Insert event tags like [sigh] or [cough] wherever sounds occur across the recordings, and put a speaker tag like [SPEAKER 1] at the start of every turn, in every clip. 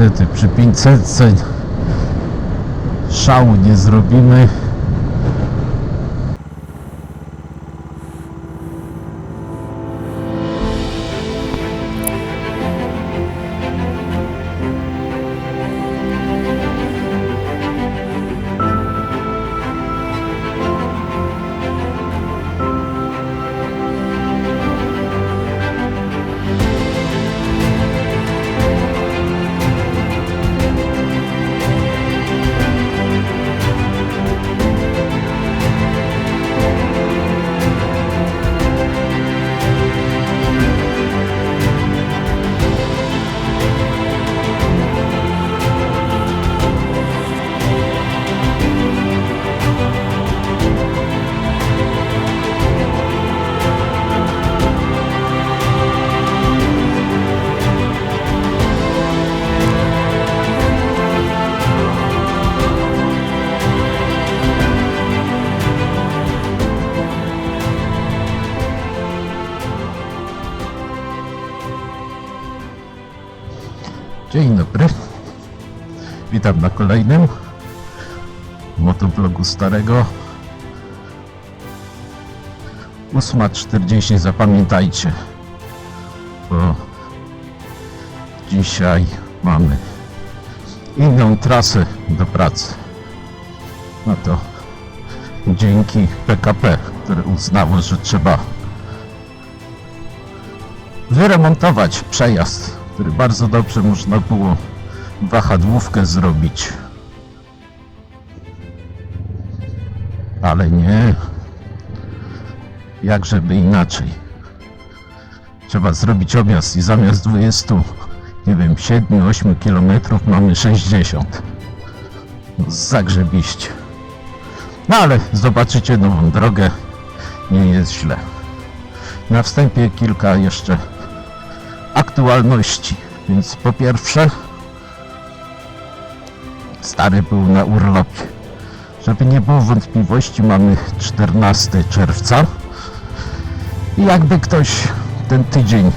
[SPEAKER 1] niestety przy 500 szału nie zrobimy. Dzień dobry. Witam na kolejnym motoblogu starego. 8.40 zapamiętajcie, bo dzisiaj mamy inną trasę do pracy. No to dzięki PKP, które uznało, że trzeba wyremontować przejazd, który bardzo dobrze można było wahadłówkę zrobić. Ale nie. Jak żeby inaczej. Trzeba zrobić objazd i zamiast 20, nie wiem, 7-8 km mamy 60. No, Zagrzebiście. No ale zobaczycie nową drogę. Nie jest źle. Na wstępie kilka jeszcze aktualności. Więc po pierwsze, stary był na urlopie. Żeby nie było wątpliwości, mamy 14 czerwca. I jakby ktoś ten tydzień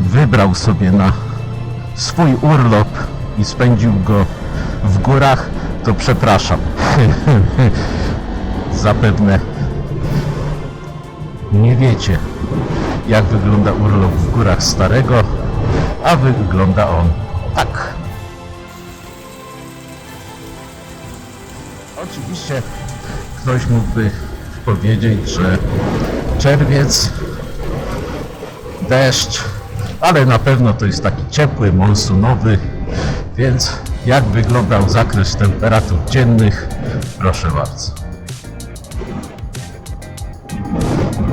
[SPEAKER 1] wybrał sobie na swój urlop i spędził go w górach, to przepraszam. [laughs] Zapewne nie wiecie, jak wygląda urlop w górach Starego, a wygląda on tak. Oczywiście ktoś mógłby powiedzieć, że czerwiec, deszcz, ale na pewno to jest taki ciepły, monsunowy, więc jak wyglądał zakres temperatur dziennych, proszę bardzo.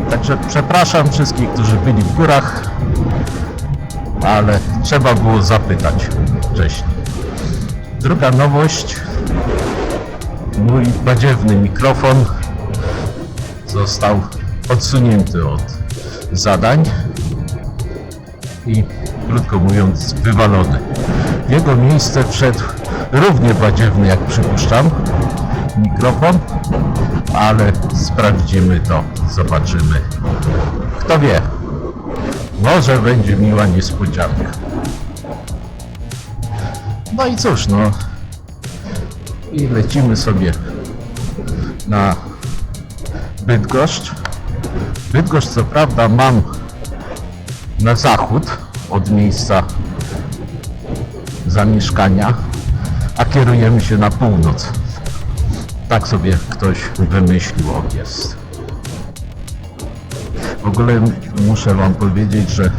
[SPEAKER 1] Także przepraszam wszystkich, którzy byli w górach, ale trzeba było zapytać wcześniej. Druga nowość. Mój badziewny mikrofon został odsunięty od zadań i krótko mówiąc wywalony. W jego miejsce wszedł równie badziewny jak przypuszczam mikrofon, ale sprawdzimy to, zobaczymy. Kto wie, może będzie miła niespodzianka. No i cóż, no i lecimy sobie na Bydgoszcz. Bydgoszcz co prawda mam na zachód od miejsca zamieszkania, a kierujemy się na północ. Tak sobie ktoś wymyślił objazd. W ogóle muszę wam powiedzieć, że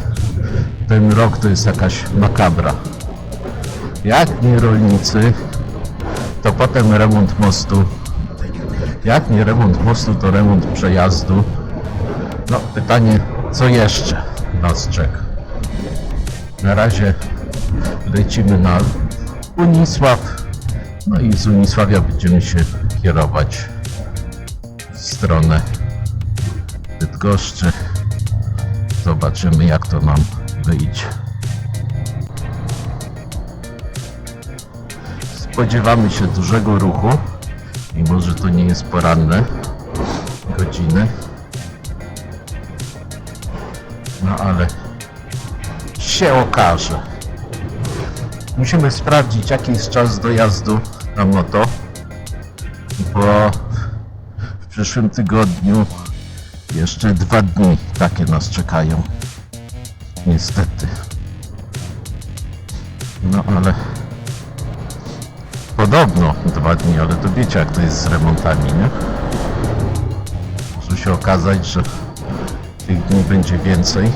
[SPEAKER 1] ten rok to jest jakaś makabra. Jak nie rolnicy, to potem remont mostu. Jak nie remont mostu, to remont przejazdu. No pytanie, co jeszcze nas czeka? Na razie lecimy na Unisław. No i z Unisławia będziemy się kierować w stronę Bydgoszczy. Zobaczymy jak to nam wyjdzie. Spodziewamy się dużego ruchu, mimo że to nie jest poranne godziny. No ale się okaże.
[SPEAKER 2] Musimy sprawdzić jaki jest czas dojazdu na moto, bo w przyszłym tygodniu jeszcze dwa dni takie nas czekają. Niestety. No ale podobno dwa dni, ale to wiecie jak to jest z remontami, nie? Może się okazać, że tych dni będzie więcej.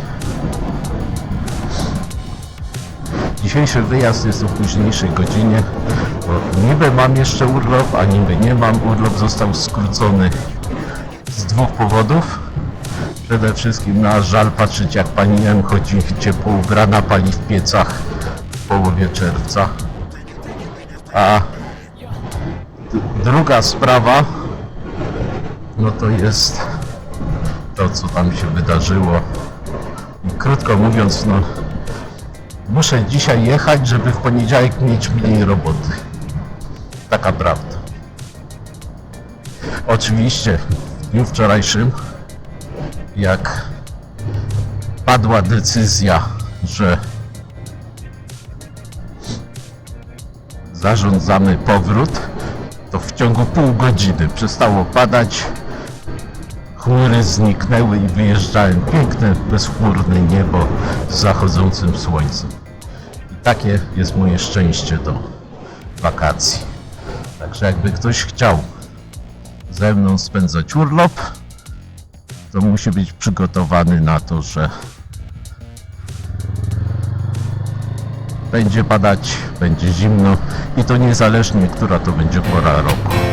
[SPEAKER 2] Dzisiejszy wyjazd jest o późniejszej godzinie, niby mam jeszcze urlop, a niby nie mam. Urlop został skrócony z dwóch powodów. Przede wszystkim na żal patrzeć jak pani M chodzi ciepło ubrana, pali w piecach w połowie czerwca. A druga sprawa, no to jest to co tam się wydarzyło. Krótko mówiąc, no muszę dzisiaj jechać, żeby w poniedziałek mieć mniej roboty. Taka prawda. Oczywiście w dniu wczorajszym, jak padła decyzja, że zarządzamy powrót, to w ciągu pół godziny przestało padać, chmury zniknęły i wyjeżdżałem piękne, bezchmurne niebo z zachodzącym słońcem. Takie jest moje szczęście do wakacji. Także jakby ktoś chciał ze mną spędzać urlop, to musi być przygotowany na to, że będzie padać, będzie zimno i to niezależnie, która to będzie pora roku.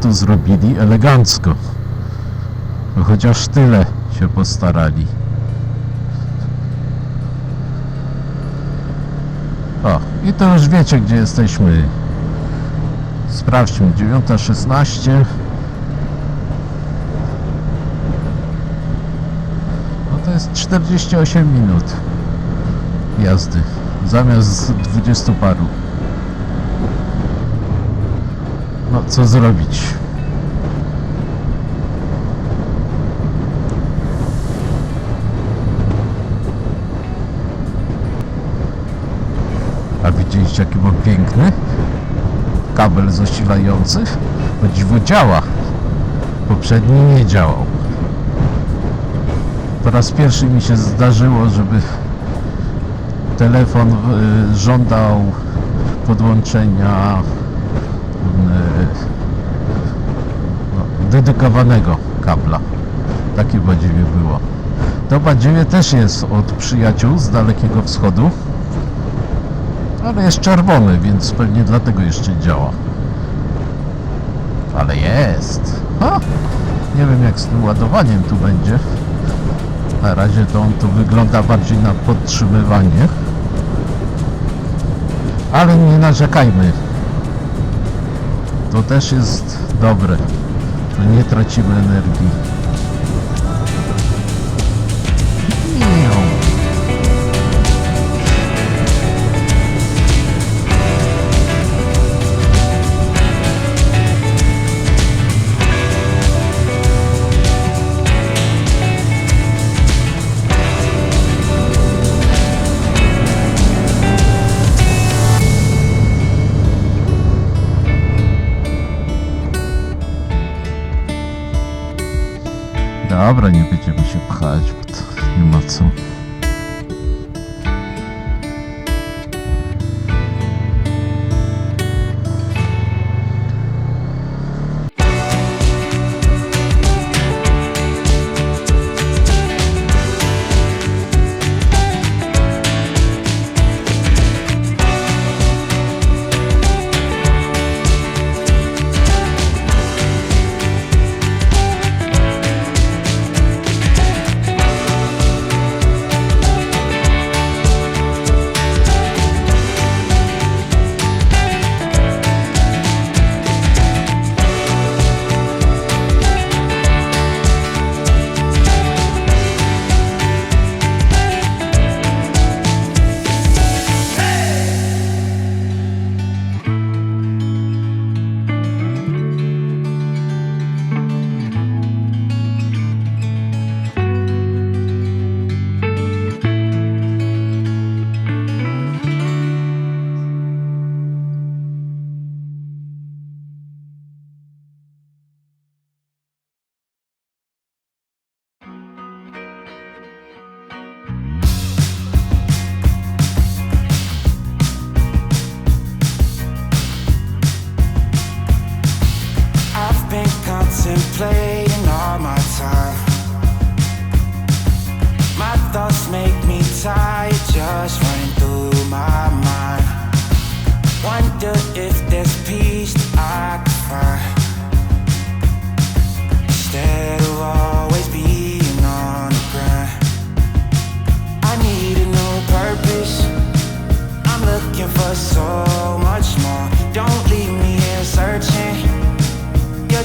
[SPEAKER 2] Tu zrobili elegancko. No Chociaż tyle się postarali. O, i to już wiecie, gdzie jesteśmy. Sprawdźmy, 9.16. No to jest 48 minut jazdy, zamiast 20 paru. co zrobić.
[SPEAKER 1] A widzieliście jaki był piękny? Kabel zasilający? O dziwo działa. Poprzedni nie działał. Po raz pierwszy mi się zdarzyło, żeby telefon y, żądał podłączenia no, dedykowanego kabla. Takie badziewie było. To badziewie też jest od przyjaciół z Dalekiego Wschodu. Ale jest czerwony, więc pewnie dlatego jeszcze działa. Ale jest. Ha! Nie wiem jak z tym ładowaniem tu będzie. Na razie to on tu wygląda bardziej na podtrzymywanie. Ale nie narzekajmy. To też jest dobre. że nie tracimy energii. Dobra, nie będziemy się pchać, bo to nie ma co.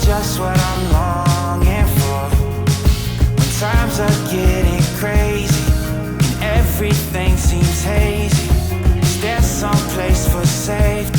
[SPEAKER 3] just what I'm longing for. When times are getting crazy and everything seems hazy, is there some place for safety?